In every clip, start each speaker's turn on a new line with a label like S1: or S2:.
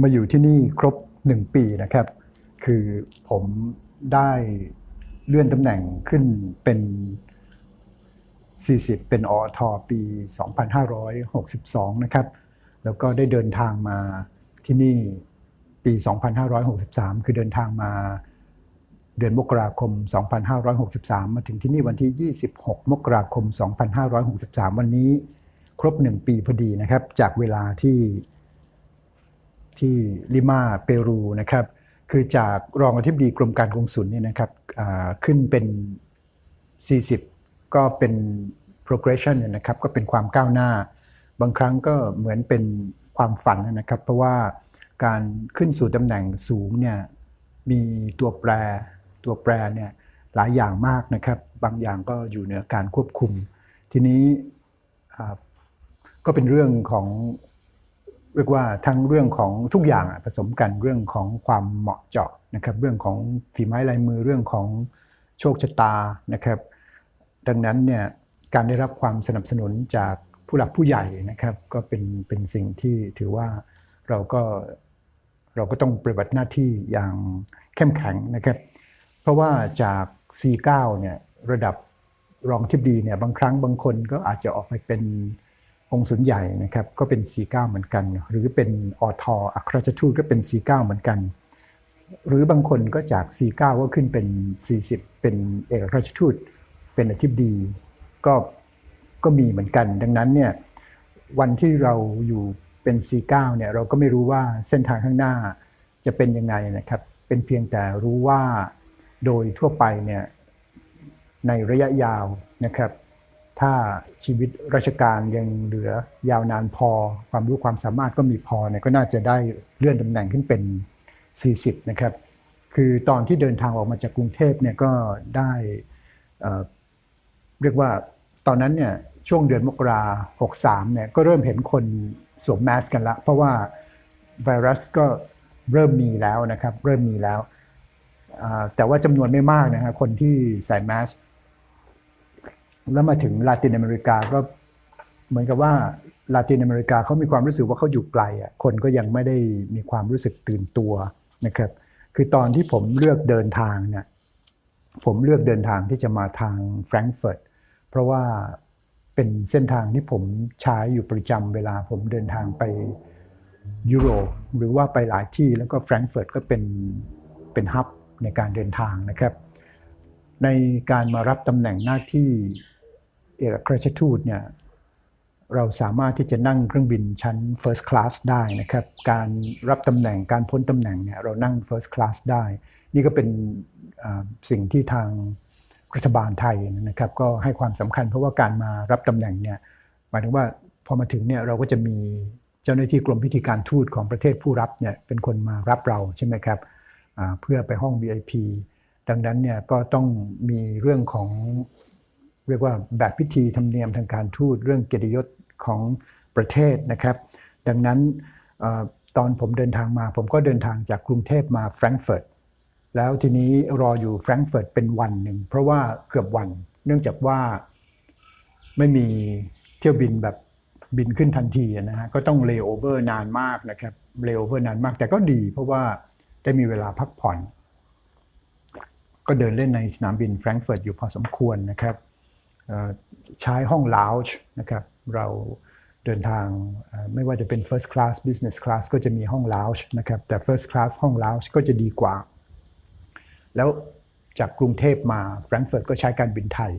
S1: มาอยู่ที่นี่ครบ 1 ปีนะครับ คือผมได้เลื่อนตำแหน่งขึ้นเป็น 40 เป็นอทปี 2562 นะครับ แล้วก็ได้เดินทางมาที่นี่ปี 2563 คือเดินทางมาเดือนมกราคม 2563 มาถึงที่นี่วันที่ 26 มกราคม 2563 วันนี้ครบ 1 ปีพอดีนะครับ จากเวลาที่ ที่ลิมาเปรูนะครับ คือจากรองอธิบดีกรมการกงสุลเนี่ยนะครับขึ้นเป็น 40 ก็เป็น progression เนี่ยนะครับ ก็เป็นความก้าวหน้า บางครั้งก็เหมือนเป็นความฝันนะครับ เพราะว่าการขึ้นสู่ตำแหน่งสูงเนี่ยมีตัวแปรตัวแปรเนี่ยหลายอย่างมากนะครับ บางอย่างก็อยู่เหนือการควบคุม ทีนี้ก็เป็นเรื่องของ เรียกว่าทั้งเรื่องของทุกอย่างผสมกันเรื่องของความเหมาะเจาะนะครับ เรื่องของฝีไม้ลายมือเรื่องของโชคชะตานะครับ ดังนั้นเนี่ยการได้รับความสนับสนุนจากผู้หลักผู้ใหญ่นะครับ ก็เป็นเป็นสิ่งที่ถือว่าเราก็เราก็ต้องปฏิบัติหน้าที่อย่างเข้มแข็งนะครับ เพราะว่าจาก C9 เนี่ยระดับรองทิบดีเนี่ยบางครั้งบางคนก็อาจจะออกไปเป็น องค์สุนใหญ่นะครับก็เป็น C9 เหมือนกัน หรือเป็นอทอัครราชทูตก็เป็น C9 เหมือนกัน หรือบางคนก็จาก C9 ก็ขึ้นเป็น 40 เป็นเอกราชทูต เป็นอธิบดีก็ก็มีเหมือนกัน ดังนั้นเนี่ยวันที่เราอยู่เป็น C9 เนี่ยเราก็ไม่รู้ว่าเส้นทางข้างหน้าจะเป็นยังไงนะครับเป็นเพียงแต่รู้ว่าโดยทั่วไปเนี่ยในระยะยาวนะครับ ถ้าชีวิตราชการยังเหลือยาวนานพอ ความรู้ความสามารถก็มีพอเนี่ยก็น่าจะได้เลื่อนตำแหน่งขึ้นเป็น 40 นะครับ คือตอนที่เดินทางออกมาจากกรุงเทพเนี่ยก็ได้เเรียกว่าตอนนั้นเนี่ยช่วงเดือนมกราหกสามเนี่ยก็เริ่มเห็นคนสวมแมสกันละ เพราะว่าไวรัสก็เริ่มมีแล้วนะครับ เริ่มมีแล้ว แต่ว่าจำนวนไม่มากนะฮะคนที่ใส่แมส แล้วมาถึงลาตินอเมริกาก็เหมือนกับว่าลาตินอเมริกาเขามีความรู้สึกว่าเขาอยู่ไกลอะคนก็ยังไม่ได้มีความรู้สึกตื่นตัวนะครับคือตอนที่ผมเลือกเดินทางเนี่ยผมเลือกเดินทางที่จะมาทางแฟรงก์เฟิร์ตเพราะว่าเป็นเส้นทางที่ผมใช้อยู่ประจำเวลาผมเดินทางไปยุโรปหรือว่าไปหลายที่แล้วก็แฟรงก์เฟิร์ตก็เป็นเป็นฮับในการเดินทางนะครับ ในการมารับตำแหน่งหน้าที่ เอกอัครราชทูตเนี่ยเราสามารถที่จะนั่งเครื่องบินชั้น First Class ได้นะครับ การรับตำแหน่งการพ้นตำแหน่งเนี่ยเรานั่ง First Class ได้ นี่ก็เป็นสิ่งที่ทางรัฐบาลไทยนะครับก็ให้ความสำคัญเพราะว่าการมารับตำแหน่งเนี่ยหมายถึงว่าพอมาถึงเนี่ยเราก็จะมีเจ้าหน้าที่กรมพิธีการทูตของประเทศผู้รับเนี่ยเป็นคนมารับเราใช่ไหมครับเพื่อไปห้อง VIP ดังนั้นเนี่ยก็ต้องมีเรื่องของ เรียกว่าแบบพิธีธรรมเนียมทางการทูตเรื่องเกียรติยศของประเทศนะครับ ดังนั้นตอนผมเดินทางมา ผมก็เดินทางจากกรุงเทพมาแฟรงก์เฟิร์ตแล้วทีนี้รออยู่แฟรงก์เฟิร์ตเป็นวันหนึ่งเพราะว่าเกือบวัน เนื่องจากว่าไม่มีเที่ยวบินแบบบินขึ้นทันทีนะฮะก็ต้องเลโอเวอร์นานมากนะครับเลโอเวอร์นานมากแต่ก็ดีเพราะว่าได้มีเวลาพักผ่อน ก็เดินเล่นในสนามบินแฟรงก์เฟิร์ตอยู่พอสมควรนะครับ ใช้ห้องลาวจ์นะครับเราเดินทางไม่ว่าจะเป็น first class business class ก็จะมีห้องลาวจ์นะครับแต่ first class ห้องลาวจ์ก็จะดีกว่า แล้วจากกรุงเทพมาแฟรงก์เฟิร์ตก็ใช้การบินไทย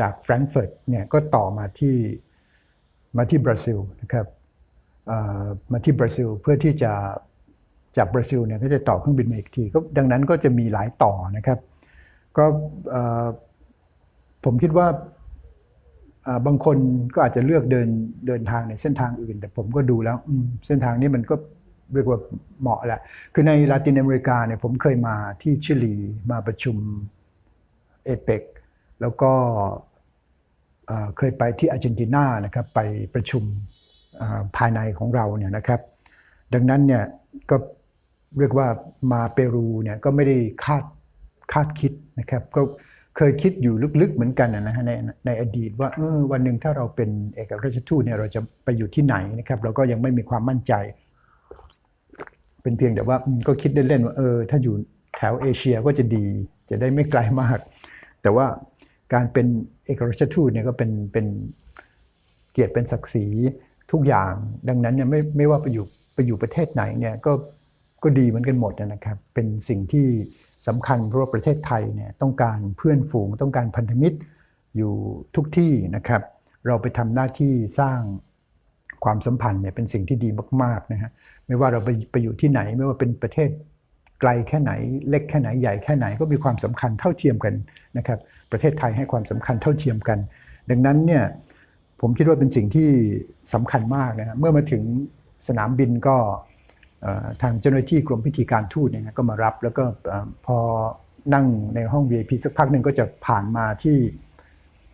S1: จากแฟรงก์เฟิร์ตเนี่ยก็ต่อมาที่มาที่บราซิลนะครับมาที่บราซิลเพื่อที่จะจากบราซิลเนี่ยก็จะต่อเครื่องบินมาอีกทีก็ดังนั้นก็จะมีหลายต่อนะครับก็ ผมคิดว่าบางคนก็อาจจะเลือกเดินเดินทางในเส้นทางอื่น แต่ผมก็ดูแล้วเส้นทางนี้มันก็เรียกว่าเหมาะแหละ คือในลาตินอเมริกาเนี่ยผมเคยมาที่ชิลีมาประชุมเอเปกแล้วก็เคยไปที่อาร์เจนตินานะครับไปประชุมภายในของเราเนี่ยนะครับ ดังนั้นเนี่ยก็เรียกว่ามาเปรูเนี่ยก็ไม่ได้คาดคาดคิดนะครับก็ เคยคิดอยู่ลึกๆเหมือนกันนะฮะในในอดีตว่าเออวันหนึ่งถ้าเราเป็นเอกอัครราชทูตเนี่ยเราจะไปอยู่ที่ไหนนะครับ เราก็ยังไม่มีความมั่นใจ เป็นเพียงแต่ว่าก็คิดเล่นๆว่าเออ ถ้าอยู่แถวเอเชียก็จะดี จะได้ไม่ไกลมาก แต่ว่าการเป็นเอกอัครราชทูตเนี่ยก็เป็นเป็นเกียรติเป็นศักดิ์ศรีทุกอย่าง ดังนั้นเนี่ยไม่ไม่ว่าไปอยู่ไปอยู่ประเทศไหนเนี่ยก็ก็ดีเหมือนกันหมดนะครับ เป็นสิ่งที่ สำคัญเพราะว่าประเทศไทยเนี่ยต้องการเพื่อนฝูงต้องการพันธมิตรอยู่ทุกที่นะครับ เราไปทำหน้าที่สร้างความสัมพันธ์เนี่ยเป็นสิ่งที่ดีมากๆนะฮะไม่ว่าเราไปไปอยู่ที่ไหน ไม่ว่าเป็นประเทศไกลแค่ไหน เล็กแค่ไหนใหญ่แค่ไหนก็มีความสำคัญเท่าเทียมกันนะครับ ประเทศไทยให้ความสำคัญเท่าเทียมกัน ดังนั้นเนี่ยผมคิดว่าเป็นสิ่งที่สำคัญมากนะฮะเมื่อมาถึงสนามบินก็ ทางเจ้าหน้าที่กรมพิธีการทูตเนี่ยนะก็มารับแล้วก็พอนั่งในห้อง VIP สักพักหนึ่งก็จะผ่านมาที่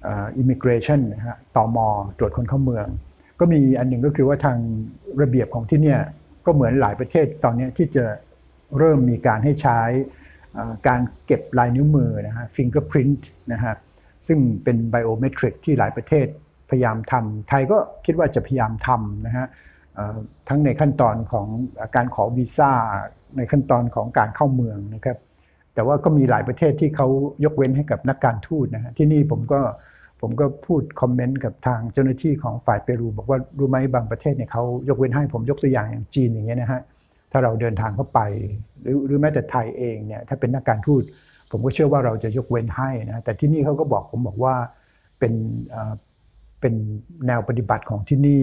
S1: อิมิเกรชันนะฮะตอมตรวจคนเข้าเมือง ก็มีอันหนึ่งก็คือว่าทางระเบียบของที่เนี่ยก็เหมือนหลายประเทศตอนนี้ที่จะเริ่มมีการให้ใช้การเก็บลายนิ้วมือนะฮะ fingerprint นะฮะซึ่งเป็นไบโอเมตริกที่หลายประเทศพยายามทำไทยก็คิดว่าจะพยายามทำนะฮะ ทั้งในขั้นตอนของการขอวีซ่าในขั้นตอนของการเข้าเมืองนะครับ แต่ว่าก็มีหลายประเทศที่เขายกเว้นให้กับนักการทูตนะฮะที่นี่ผมก็ผมก็พูดคอมเมนต์กับทางเจ้าหน้าที่ของฝ่ายเปรู บอกว่ารู้ไหมบางประเทศเนี่ยเขายกเว้นให้ผมยกตัวอย่างอย่างจีนอย่างเงี้ยนะฮะถ้าเราเดินทางเข้าไป หรือหรือแม้แต่ไทยเองเนี่ยถ้าเป็นนักการทูตผมก็เชื่อว่าเราจะยกเว้นให้นะแต่ที่นี่เขาก็บอกผมบอกว่าเป็นเอ่อเป็นแนวปฏิบัติของที่นี่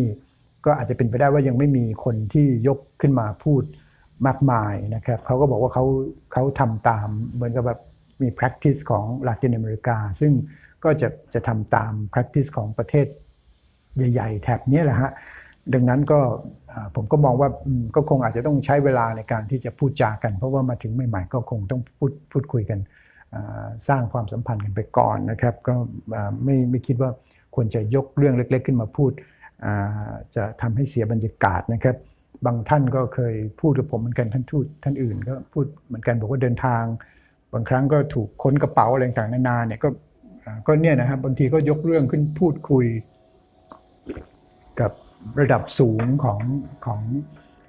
S1: ก็อาจจะเป็นไปได้ว่ายังไม่มีคนที่ยกขึ้นมาพูดมากมายนะครับเขาก็บอกว่าเขาเขาทำตามเหมือนกับแบบมี practice ของลาตินอเมริกา ซึ่งก็จะจะทำตาม practice ของประเทศใหญ่ๆ แถบนี้แหละฮะดังนั้นก็ผมก็มองว่าก็คงอาจจะต้องใช้เวลาในการที่จะพูดจากัน เพราะว่ามาถึงใหม่ๆ ก็คงต้องพูดพูดคุยกันสร้างความสัมพันธ์กันไปก่อนนะครับ ก็ไม่ไม่คิดว่าควรจะยกเรื่องเล็ก ๆ ขึ้นมาพูด จะทำให้เสียบรรยากาศนะครับ บางท่านก็เคยพูดกับผมเหมือนกันท่านทูตท่านอื่นก็พูดเหมือนกันบอกว่าเดินทาง บางครั้งก็ถูกค้นกระเป๋าอะไรต่างๆนานาเนี่ยก็ก็เนี่ยนะครับบางทีก็ยกเรื่องขึ้นพูดคุยกับระดับสูงของของ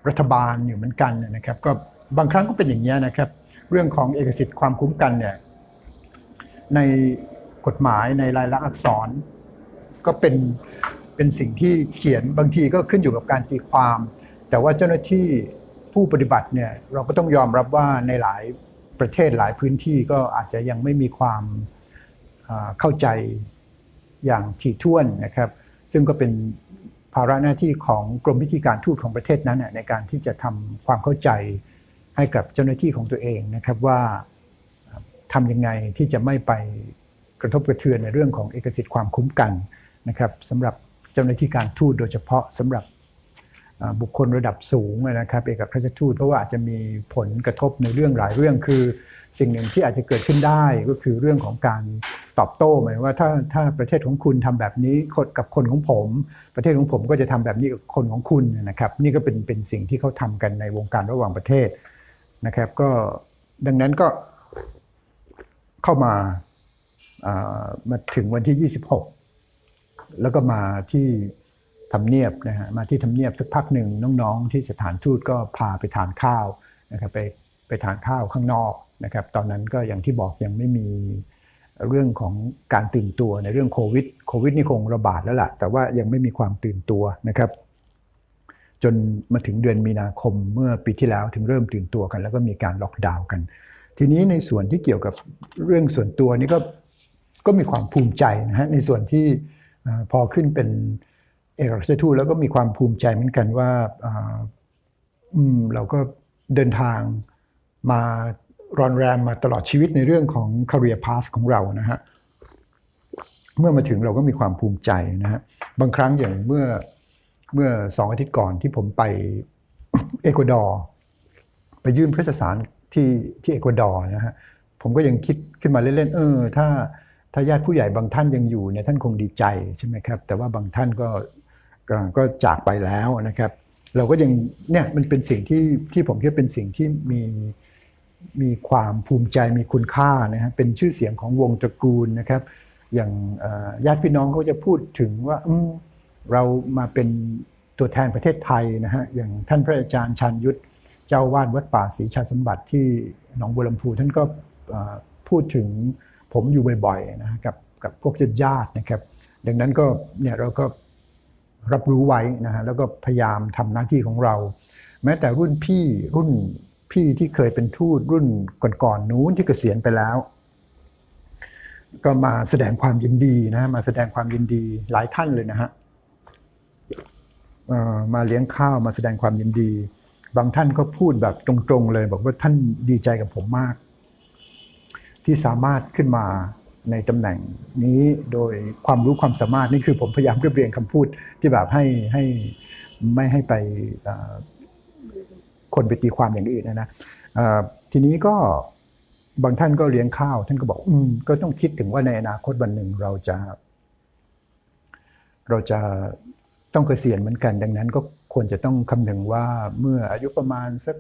S1: รัฐบาลอยู่เหมือนกันนะครับ ก็บางครั้งก็เป็นอย่างนี้นะครับ เรื่องของเอกสิทธิ์ความคุ้มกันเนี่ยในกฎหมายในรายละอักษร ก็เป็น เป็นสิ่งที่เขียนบางทีก็ขึ้นอยู่กับการตีความ แต่ว่าเจ้าหน้าที่ผู้ปฏิบัติเนี่ยเราก็ต้องยอมรับว่าในหลายประเทศหลายพื้นที่ก็อาจจะยังไม่มีความเข้าใจอย่างถี่ถ้วนนะครับ ซึ่งก็เป็นภาระหน้าที่ของกรมพิธีการทูตของประเทศนั้นในการที่จะทำความเข้าใจให้กับเจ้าหน้าที่ของตัวเองนะครับว่าทำยังไงที่จะไม่ไปกระทบกระเทือนในเรื่องของเอกสิทธิ์ความคุ้มกันนะครับสำหรับ จ้าหน้าที่การทูตโดยเฉพาะสำหรับบุคคลระดับสูงนะครับเอกอัครราชทูตเพราะว่าอาจจะมีผลกระทบในเรื่องหลายเรื่องคือสิ่งหนึ่งที่อาจจะเกิดขึ้นได้ก็คือเรื่องของการตอบโต้หมายว่าถ้าถ้าประเทศของคุณทำแบบนี้กับคนของผม ประเทศของผมก็จะทำแบบนี้กับคนของคุณนะครับ นี่ก็เป็นเป็นสิ่งที่เขาทำกันในวงการระหว่างประเทศนะครับ ก็ดังนั้นก็เข้ามาอ่ามาถึงวันที่ 26 แล้วก็มาที่ทำเนียบนะฮะมาที่ทำเนียบสักพักหนึ่งน้องๆ ที่สถานทูตก็พาไปทานข้าวนะครับไปไปทานข้าวข้างนอกนะครับตอนนั้นก็อย่างที่บอกยังไม่มีเรื่องของการตื่นตัวในเรื่องโควิดโควิดนี่คงระบาดแล้วล่ะ แต่ว่ายังไม่มีความตื่นตัวนะครับ จนมาถึงเดือนมีนาคมเมื่อปีที่แล้วถึงเริ่มตื่นตัวกัน แล้วก็มีการล็อกดาวน์กัน ทีนี้ในส่วนที่เกี่ยวกับเรื่องส่วนตัวนี่ก็ก็มีความภูมิใจนะฮะในส่วนที่ พอขึ้นเป็นเอกอัครราชทูตแล้วก็มีความภูมิใจเหมือนกันว่าอืมเราก็เดินทางมารอนแรมมาตลอดชีวิตในเรื่องของ career path ของเรานะฮะเมื่อมาถึงเราก็มีความภูมิใจนะฮะบางครั้งอย่างเมื่อเมื่อสองอาทิตย์ก่อนที่ผมไปเอกวาดอร์ไปยื่นพระราชสารที่ที่เอกวาดอร์นะฮะผมก็ยังคิดขึ้นมาเล่นๆเออ ถ้า ถ้าญาติผู้ใหญ่บางท่านยังอยู่เนี่ยท่านคงดีใจใช่ไหมครับ แต่ว่าบางท่านก็ก็ก็จากไปแล้วนะครับ เราก็ยังเนี่ยมันเป็นสิ่งที่ที่ผมคิดเป็นสิ่งที่มีมีความภูมิใจมีคุณค่านะฮะเป็นชื่อเสียงของวงตระกูลนะครับ อย่างญาติพี่น้องเขาจะพูดถึงว่าเรามาเป็นตัวแทนประเทศไทยนะฮะอย่างท่านพระอาจารย์ชันยุทธเจ้าวาดวัดป่าศรีชาสมบัติที่หนองบัวลำพูท่านก็พูดถึง ผมอยู่บ่อยๆนะกับกับพวกญาตินะครับ ดังนั้นก็เนี่ยเราก็รับรู้ไว้นะฮะแล้วก็พยายามทำหน้าที่ของเรา แม้แต่รุ่นพี่รุ่นพี่ที่เคยเป็นทูตรุ่นก่อนๆนู้นที่เกษียณไปแล้ว ก็มาแสดงความยินดีนะมาแสดงความยินดีหลายท่านเลยนะฮะมาเลี้ยงข้าวมาแสดงความยินดี บางท่านก็พูดแบบตรงๆเลย บอกว่าท่านดีใจกับผมมาก ที่สามารถขึ้นมาในตำแหน่งนี้โดยความรู้ความสามารถนี่คือผมพยายามเรียบเรียงคำพูดที่แบบให้ให้ไม่ให้ไปคนไปตีความอย่างอื่นนะนะทีนี้ก็บางท่านก็เลี้ยงข้าว ท่านก็บอกอืมก็ต้องคิดถึงว่าในอนาคตวันหนึ่งเราจะ เราจะต้องเกษียณเหมือนกัน ดังนั้นก็ควรจะต้องคำนึงว่าเมื่ออายุประมาณสัก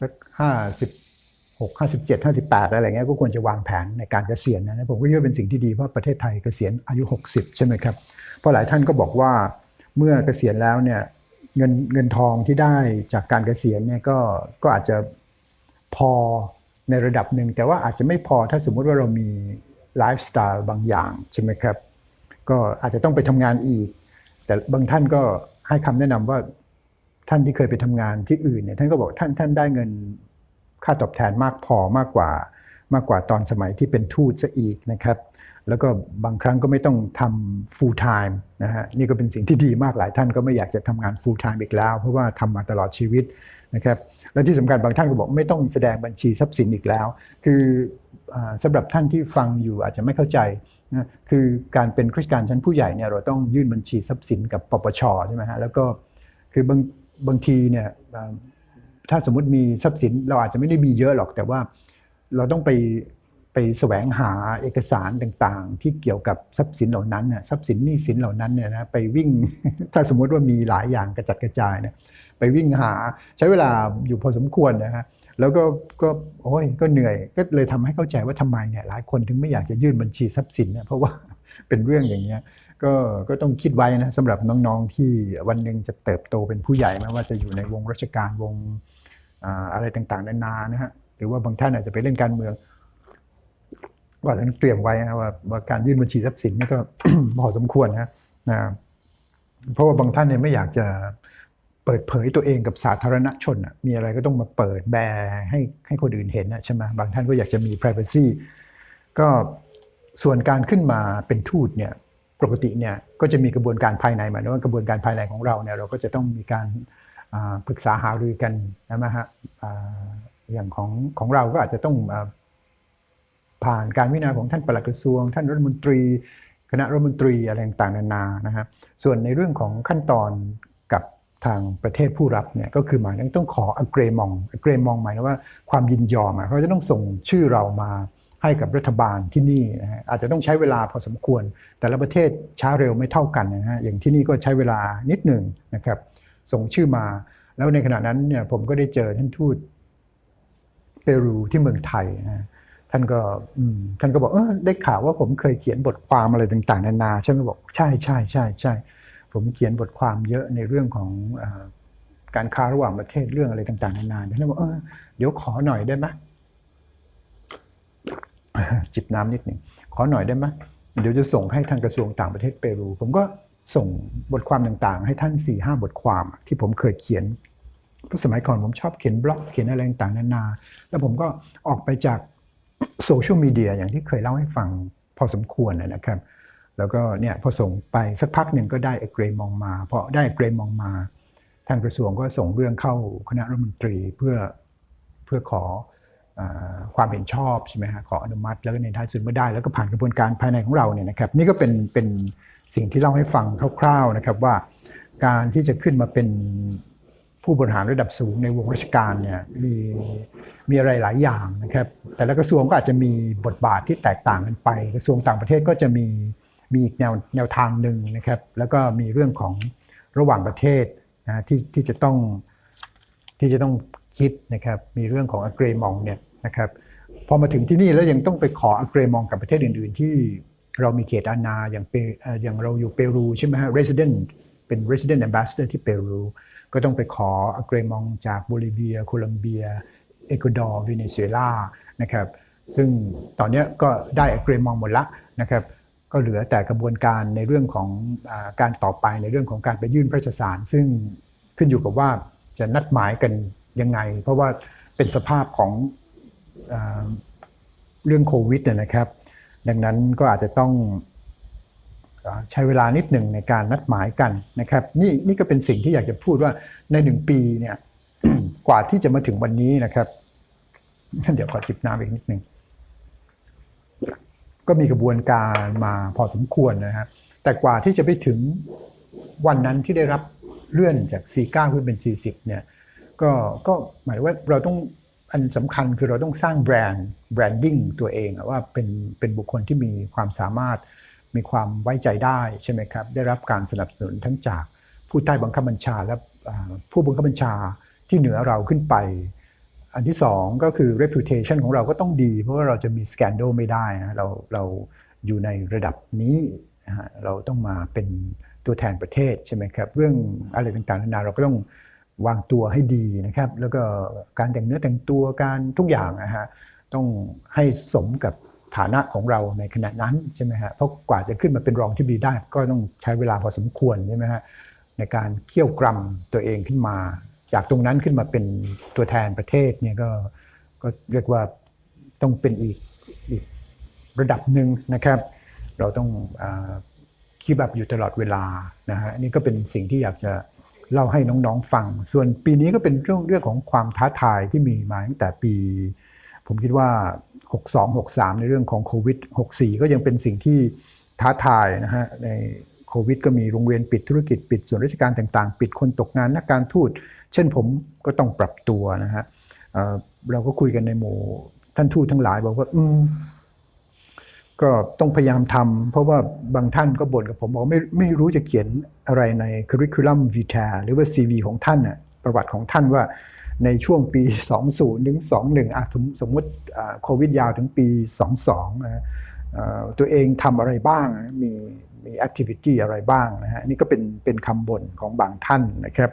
S1: สักห้าสิบ หกห้าสิบเจ็ดห้าสิบแปดอะไรเงี้ยก็ควรจะวางแผนในการเกษียณนะผมก็คิดว่าเป็นสิ่งที่ดีเพราะประเทศไทยเกษียณอายุ 60 ใช่ไหมครับ เพราะหลายท่านก็บอกว่าเมื่อเกษียณแล้วเนี่ยเงินเงินทองที่ได้จากการเกษียณเนี่ยก็ก็อาจจะพอในระดับหนึ่ง แต่ว่าอาจจะไม่พอถ้าสมมุติว่าเรามีไลฟ์สไตล์บางอย่างใช่ไหมครับ ก็อาจจะต้องไปทำงานอีก แต่บางท่านก็ให้คำแนะนำว่าท่านที่เคยไปทำงานที่อื่นเนี่ยท่านก็บอกท่านท่านได้เงิน ค่าตอบแทนมากพอมากกว่า มากกว่าตอนสมัยที่เป็นทูตซะอีกนะครับ แล้วก็บางครั้งก็ไม่ต้องทำ full time นะฮะนี่ก็เป็นสิ่งที่ดีมากหลายท่านก็ไม่อยากจะทำงาน full time อีกแล้ว เพราะว่าทำมาตลอดชีวิตนะครับและที่สำคัญบางท่านก็บอกไม่ต้องแสดงบัญชีทรัพย์สินอีกแล้ว คืออสำหรับท่านที่ฟังอยู่อาจจะไม่เข้าใจนะคือการเป็นข้าราชการชั้นผู้ใหญ่เนี่ยเราต้องยื่นบัญชีทรัพย์สินกับปปชใช่ไหมฮะแล้วก็คือบางบางทีเนี่ย ถ้าสมมติมีทรัพย์สินเราอาจจะไม่ได้มีเยอะหรอก แต่ว่าเราต้องไปไปแสวงหาเอกสารต่างๆ ที่เกี่ยวกับทรัพย์สินเหล่านั้นน่ะทรัพย์สินหนี้สินเหล่านั้นเนี่ยนะไปวิ่ง ถ้าสมมติว่ามีหลายอย่างกระจัดกระจายเนี่ยไปวิ่งหาใช้เวลาอยู่พอสมควรนะฮะแล้วก็ก็โอ้ยก็เหนื่อยก็เลยทำให้เข้าใจว่าทำไมเนี่ยหลายคนถึงไม่อยากจะยื่นบัญชีทรัพย์สินเนี่ยเพราะว่าเป็นเรื่องอย่างเงี้ยก็ก็ต้องคิดไว้นะสำหรับน้องๆที่วันหนึ่งจะเติบโตเป็นผู้ใหญ่ไม่ว่าจะอยู่ในวงราชการวง อะไรต่างๆนานานะฮะหรือว่าบางท่านอาจจะไปเล่นการเมืองก็ต้องเตรียมไว้นะว่าว่าการยื่นบัญชีทรัพย์สินนี่ก็พอสมควรนะนะเพราะว่าบางท่านเนี่ยไม่อยากจะเปิดเผยตัวเองกับสาธารณชนมีอะไรก็ต้องมาเปิดแบร์ให้ให้คนอื่นเห็นนะใช่ไหมบางท่านก็อยากจะมี Privacy ก็ส่วนการขึ้นมาเป็นทูตเนี่ยปกติเนี่ยก็จะมีกระบวนการภายในหมายถึงว่ากระบวนการภายในของเราเนี่ยเราก็จะต้องมีการ ปรึกษาหารือกันนะมฮะอ่าอย่างของของเราก็อาจจะต้องอ่าผ่านการวิจารณาของท่านปลัดกระทรวง ท่านรัฐมนตรี คณะรัฐมนตรีอะไรต่างๆนานานะฮะส่วนในเรื่องของขั้นตอนกับทางประเทศผู้รับเนี่ยก็คือหมายถึงต้องขออักเกรมองอักเกรมองหมายถึงว่าความยินยอมอะเขาจะต้องส่งชื่อเรามาให้กับรัฐบาลที่นี่นะฮะอาจจะต้องใช้เวลาพอสมควร แต่ละประเทศช้าเร็วไม่เท่ากันนะฮะอย่างที่นี่ก็ใช้เวลานิดหนึ่งนะครับ ส่งชื่อมา แล้วในขณะนั้นเนี่ยผมก็ได้เจอท่านทูตเปรูที่เมืองไทยนะท่านก็ท่านก็บอกเออได้ข่าวว่าผมเคยเขียนบทความอะไรต่างๆนานาใช่ไหมบอกใช่ใช่ใช่ใช่ผมเขียนบทความเยอะในเรื่องของอการค้าระหว่างประเทศเรื่องอะไรต่างๆนานาท่านบอกเออเดี๋ยวขอหน่อยได้ไหมจิบน้ำนิดหนึ่งขอหน่อยได้ไหมเดี๋ยวจะส่งให้ทางกระทรวงต่างประเทศเปรู ผมก็ ส่งบทความต่างๆ ให้ท่าน4ี่ห้าบทความที่ผมเคยเขียนเพราะสมัยก่อนผมชอบเขียนบล็อกเขียนอะไรต่างๆนานา แล้วผมก็ออกไปจากโซเชียลมีเดียอย่างที่เคยเล่าให้ฟังพอสมควรนะครับ แล้วก็เนี่ยพอส่งไปสักพักหนึ่งก็ได้เกรมองมาพอได้เกรมองมาทางกระทรวงก็ส่งเรื่องเข้าคณะรัฐมนตรีเพื่อเพื่อขออความเห็นชอบใช่ไหมฮะขออนุมัติแล้วก็ในท้ายสุดเมื่อได้แล้วก็ผ่านกระบวนการภายในของเราเนี่ยนะครับ นี่ก็เป็นเป็น สิ่งที่เล่าให้ฟังคร่าวๆนะครับว่าการที่จะขึ้นมาเป็นผู้บริหารระดับสูงในวงราชการเนี่ยมีมีอะไรหลายอย่างนะครับ แต่ละกระทรวงก็อาจจะมีบทบาทที่แตกต่างกันไป กระทรวงต่างประเทศก็จะมีมีอีกแนวแนวทางหนึ่งนะครับ แล้วก็มีเรื่องของระหว่างประเทศนะที่ที่จะต้องที่จะต้องคิดนะครับมีเรื่องของอัเกรมองเนี่ยนะครับพอมาถึงที่นี่แล้วยังต้องไปขออัเกรมองกับประเทศอื่น ๆ ที่ เรามีเขตอาณาอย่างเปอย่างเราอยู่เปรูใช่ไหมฮะ resident เป็น resident ambassador ที่เปรู ก็ต้องไปขออักรมองจากโบลิเวีย โคลัมเบีย เอกวาดอร์เวเนซุเอลานะครับ ซึ่งตอนนี้ก็ได้อักรมองหมดละนะครับ ก็เหลือแต่กระบวนการในเรื่องของอการต่อไปในเรื่องของการไปยื่นพระราชสาร ซึ่งขึ้นอยู่กับว่าจะนัดหมายกันยังไง เพราะว่าเป็นสภาพของอเรื่องโควิดนะครับ ดังนั้นก็อาจจะต้องใช้เวลานิดหนึ่งในการนัดหมายกันนะครับ นี่นี่ก็เป็นสิ่งที่อยากจะพูดว่าในหนึ่งปีเนี่ยกว่าที่จะมาถึงวันนี้นะครับ เดี๋ยวขอจิบน้ำอีกนิดหนึ่งก็มีกระบวนการมาพอสมควรนะฮะแต่กว่าที่จะไปถึงวันนั้นที่ได้รับเลื่อนจาก49ขึ้นเป็น 40 เนี่ย ก็ก็หมายว่าเราต้อง อันสำคัญคือเราต้องสร้างแบรนด์แบรนดิ้งตัวเองว่าเป็นเป็นบุคคลที่มีความสามารถมีความไว้ใจได้ใช่ไหมครับ ได้รับการสนับสนุนทั้งจากผู้ใต้บังคับบัญชาและผู้บังคับบัญชาที่เหนือเราขึ้นไป อันที่สองก็คือ reputation ของเราก็ต้องดี เพราะว่าเราจะมี scandal ไม่ได้นะเราเราอยู่ในระดับนี้นะฮะเราต้องมาเป็นตัวแทนประเทศใช่ไหมครับ เรื่องอะไรต่างๆนานาเราก็ต้อง วางตัวให้ดีนะครับ แล้วก็การแต่งเนื้อแต่งตัวการทุกอย่างนะฮะต้องให้สมกับฐานะของเราในขณะนั้นใช่ไหมฮะเพราะกว่าจะขึ้นมาเป็นรองที่ดีได้ ก็ต้องใช้เวลาพอสมควรใช่ไหมฮะในการเคี่ยวกรำตัวเองขึ้นมา จากตรงนั้นขึ้นมาเป็นตัวแทนประเทศเนี่ยก็ก็เรียกว่าต้องเป็นอีกอีกระดับหนึ่งนะครับ เราต้องอคิดแบบอยู่ตลอดเวลานะฮะนี่ก็เป็นสิ่งที่อยากจะ เล่าให้น้องๆฟัง ส่วนปีนี้ก็เป็นเรื่องเรื่องของความท้าทายที่มีมาตั้งแต่ปี ผมคิดว่า 62 63 ในเรื่องของโควิด 64 ก็ยังเป็นสิ่งที่ท้าทายนะฮะในโควิด ก็มีโรงเรียนปิดธุรกิจปิดส่วนราชการต่างๆ ปิดคนตกงานนักการทูต เช่นผมก็ต้องปรับตัวนะฮะเเราก็คุยกันในหมู่ท่านทูตทั้งหลายบอกว่าอืม ก็ต้องพยายามทำเพราะว่าบางท่านก็บ่นกับผมบอกไม่ไม่รู้จะเขียนอะไรใน curriculum vitae หรือว่า CV ของท่านน่ะประวัติของท่านว่าในช่วงปี 20 ถึง 21อะสมสมมติโควิดยาวถึงปี 22นะฮะตัวเองทำอะไรบ้างนะมีมี activity อะไรบ้างนะฮะนี่ก็เป็นเป็นคำบ่นของบางท่านนะครับ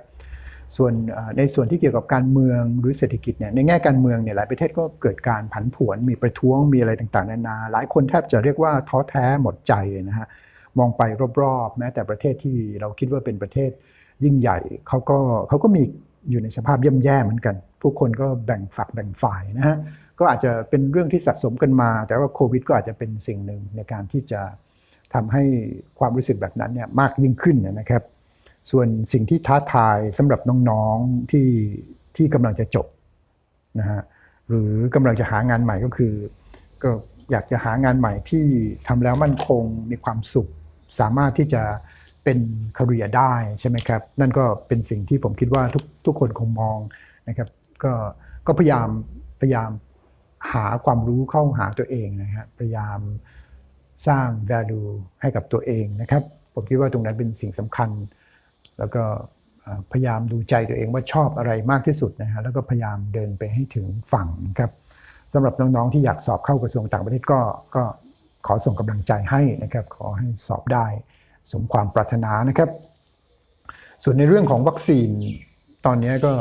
S1: ส่วนในส่วนที่เกี่ยวกับการเมืองหรือเศรษฐกิจเนี่ยในแง่การเมืองเนี่ยหลายประเทศก็เกิดการผันผวนมีประท้วงมีอะไรต่างๆนานา หลายคนแทบจะเรียกว่าท้อแท้หมดใจนะฮะมองไปรอบๆ แม้แต่ประเทศที่เราคิดว่าเป็นประเทศยิ่งใหญ่เขาก็เขาก็มีอยู่ในสภาพย่ำแย่เหมือนกัน ผู้คนก็แบ่งฝักแบ่งฝ่ายนะฮะก็อาจจะเป็นเรื่องที่สะสมกันมา แต่ว่าโควิดก็อาจจะเป็นสิ่งหนึ่งในการที่จะทำให้ความรู้สึกแบบนั้นเนี่ยมากยิ่งขึ้นนะครับ ส่วนสิ่งที่ท้าทายสำหรับน้องๆที่ที่กำลังจะจบนะฮะหรือกำลังจะหางานใหม่ก็คือ ก็อยากจะหางานใหม่ที่ทำแล้วมั่นคงมีความสุข สามารถที่จะเป็นคาเรียได้ใช่ไหมครับ นั่นก็เป็นสิ่งที่ผมคิดว่าทุกทุกคนคงมองนะครับ ก็ก็พยายามพยายามหาความรู้เข้าหาตัวเองนะฮะพยายามสร้าง value ให้กับตัวเองนะครับ ผมคิดว่าตรงนั้นเป็นสิ่งสำคัญ แล้วก็พยายามดูใจตัวเองว่าชอบอะไรมากที่สุดนะฮะแล้วก็พยายามเดินไปให้ถึงฝั่งครับสำหรับน้องๆที่อยากสอบเข้ากระทรวงต่างประเทศก็ก็ขอส่งกำลังใจให้นะครับขอให้สอบได้สมความปรารถนานะครับ ส่วนในเรื่องของวัคซีนตอนนี้ก็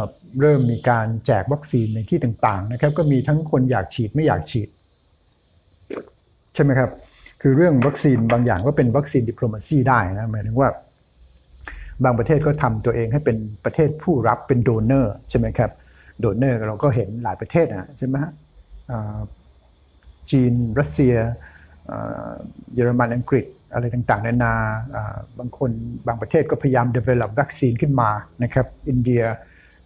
S1: เริ่มมีการแจกวัคซีนในที่ต่างๆนะครับ ก็มีทั้งคนอยากฉีดไม่อยากฉีด ใช่ไหมครับ คือเรื่องวัคซีนบางอย่างก็เป็นวัคซีนดิปโลมาซีได้นะหมายถึงว่า บางประเทศก็ทำตัวเองให้เป็นประเทศผู้รับเป็นโดเนอร์ใช่ไหมครับโดเนอร์เราก็เห็นหลายประเทศนะใช่ไหมฮะจีนรัสเซียเยอรมันอังกฤษอะไรต่างๆนานาอ่าบางคนบางประเทศก็พยายาม develop วัคซีนขึ้นมานะครับอินเดีย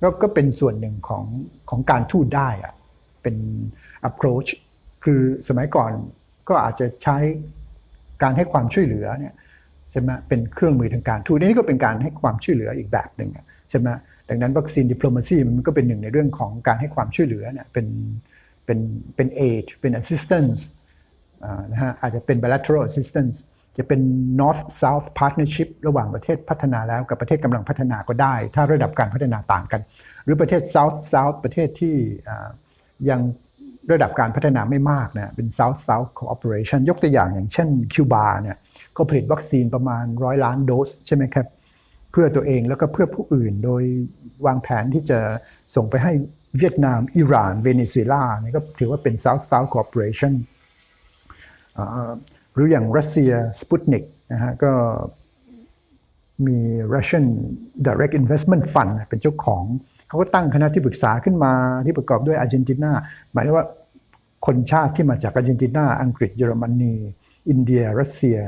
S1: ก็ก็เป็นส่วนหนึ่งของของการทูตได้อะเป็น approach คือสมัยก่อนก็อาจจะใช้การให้ความช่วยเหลือเนี่ย ใช่ไหมเป็นเครื่องมือทางการทูตนี่ก็เป็นการให้ความช่วยเหลืออีกแบบหนึ่งใช่ไหมดังนั้นวัคซีนดิปโลมาซีมันก็เป็นหนึ่งในเรื่องของการให้ความช่วยเหลือเนี่ยเป็นเป็นเป็น aid เป็น assistance นะฮะอาจจะเป็น bilateral assistance จะเป็น north south partnership ระหว่างประเทศพัฒนาแล้วกับประเทศกำลังพัฒนาก็ได้ ถ้าระดับการพัฒนาต่างกัน หรือประเทศ south south ประเทศที่ยังระดับการพัฒนาไม่มากนะเป็น south south cooperation ยกตัวอย่างอย่างเช่นคิวบาเนี่ย ก็ผลิตวัคซีนประมาณร้อยล้านโดสใช่ไหมครับ เพื่อตัวเองแล้วก็เพื่อผู้อื่นโดยวางแผนที่จะส่งไปให้เวียดนาม อิหร่าน เวเนซุเอลานี่ก็ถือว่าเป็น South South Cooperation หรืออย่างรัสเซียสปุตนิกนะฮะก็มี Russian Direct Investment Fund เป็นเจ้าของ เขาก็ตั้งคณะที่ปรึกษาขึ้นมาที่ประกอบด้วยอาร์เจนตินา หมายถึงว่าคนชาติที่มาจากอาร์เจนตินา อังกฤษ เยอรมนี อินเดีย รัสเซีย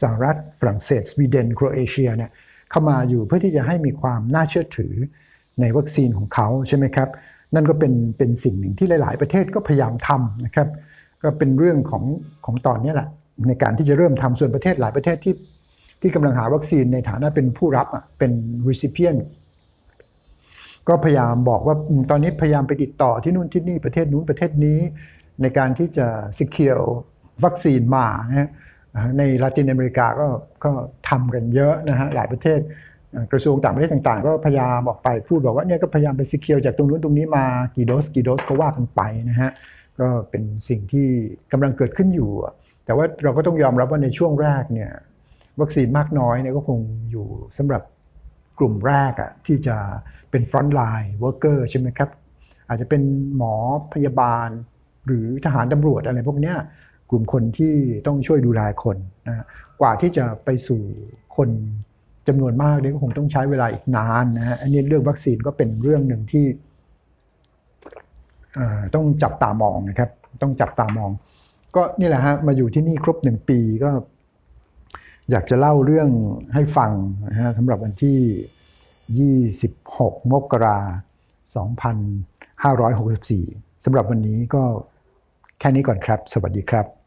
S1: สหรัฐฝรั่งเศสสวีเดนโครเอเชียเนี่ยเข้ามาอยู่เพื่อที่จะให้มีความน่าเชื่อถือในวัคซีนของเขาใช่ไหมครับ นั่นก็เป็นเป็นสิ่งหนึ่งที่หลาย ๆ ประเทศก็พยายามทำนะครับ ก็เป็นเรื่องของของตอนนี้แหละในการที่จะเริ่มทำส่วนประเทศหลายประเทศที่ที่กำลังหาวัคซีนในฐานะเป็นผู้รับอะเป็น recipient ก็พยายามบอกว่าตอนนี้พยายามไปติดต่อที่นู่นที่นี่ประเทศนู้นประเทศนี้ ในการที่จะ secure วัคซีนมานะฮะอ่า ในลาตินอเมริกาก็ก็ทำกันเยอะนะฮะหลายประเทศกระทรวงต่างประเทศต่างๆ ก็พยายามออกไปพูดบอกว่าเนี่ยก็พยายามไป secure จากตรงนู้นตรงนี้มากี่โดสกี่โดสก็ว่ากันไปนะฮะก็เป็นสิ่งที่กำลังเกิดขึ้นอยู่ แต่ว่าเราก็ต้องยอมรับว่าในช่วงแรกเนี่ยวัคซีนมากน้อยเนี่ยก็คงอยู่สำหรับกลุ่มแรกอะที่จะเป็น front line worker ใช่ไหมครับ อาจจะเป็นหมอพยาบาลหรือทหารตำรวจอะไรพวกเนี้ย กลุ่มคนที่ต้องช่วยดูแลคนนะฮะกว่าที่จะไปสู่คนจำนวนมากเนี่ยก็คงต้องใช้เวลาอีกนานนะฮะอันนี้เรื่องวัคซีนก็เป็นเรื่องหนึ่งที่ต้องจับตามองนะครับ ต้องจับตามอง ก็นี่แหละฮะมาอยู่ที่นี่ครบหนึ่งปีก็ อยากจะเล่าเรื่องให้ฟังนะฮะสำหรับวันที่ 26 มกราคม2564สำหรับวันนี้ก็แค่นี้ก่อนครับ สวัสดีครับ